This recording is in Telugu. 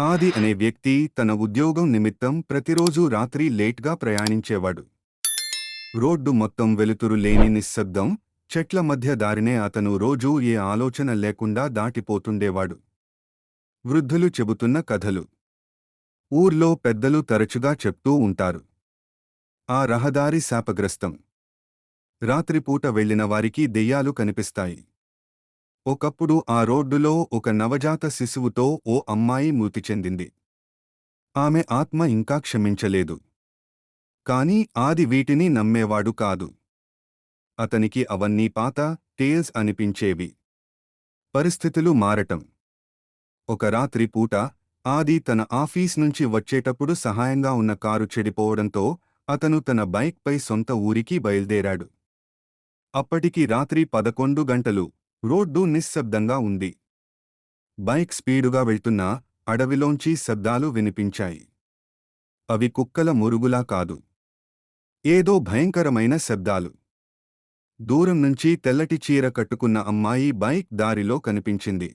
ఆది అనే వ్యక్తి తన ఉద్యోగం నిమిత్తం ప్రతిరోజూ రాత్రి లేట్గా ప్రయాణించేవాడు. రోడ్డు మొత్తం వెలుతురు లేని నిశ్శబ్దం చెట్ల మధ్య దారినే అతను రోజూ ఏ ఆలోచన లేకుండా దాటిపోతుండేవాడు. వృద్ధులు చెబుతున్న కథలు. ఊర్లో పెద్దలు తరచుగా చెప్తూ ఉంటారు. ఆ రహదారి శాపగ్రస్తం. రాత్రిపూట వెళ్ళిన వారికి దెయ్యాలు కనిపిస్తాయి. ఒకప్పుడు ఆ రోడ్డులో ఒక నవజాత శిశువుతో ఓ అమ్మాయి మృతి చెందింది. ఆమె ఆత్మ ఇంకా క్షమించలేదు. కాని ఆది వీటిని నమ్మేవాడు కాదు. అతనికి అవన్నీ పాత టేల్స్ అనిపించేవి. పరిస్థితులు మారటం. ఒక రాత్రి పూట ఆది తన ఆఫీస్ నుంచి వచ్చేటప్పుడు సహాయంగా ఉన్న కారు చెడిపోవడంతో అతను తన బైక్పై సొంత ఊరికి బయల్దేరాడు. అప్పటికి రాత్రి పదకొండు గంటలు. రోడ్డు నిశ్శబ్దంగా ఉంది. బైక్ స్పీడుగా వెళ్తున్నా అడవిలోంచి శబ్దాలు వినిపించాయి. అవి కుక్కల మురుగులా కాదు. ఏదో భయంకరమైన శబ్దాలు. దూరం నుంచి తెల్లటి చీర కట్టుకున్న అమ్మాయి బైక్ దారిలో కనిపించింది.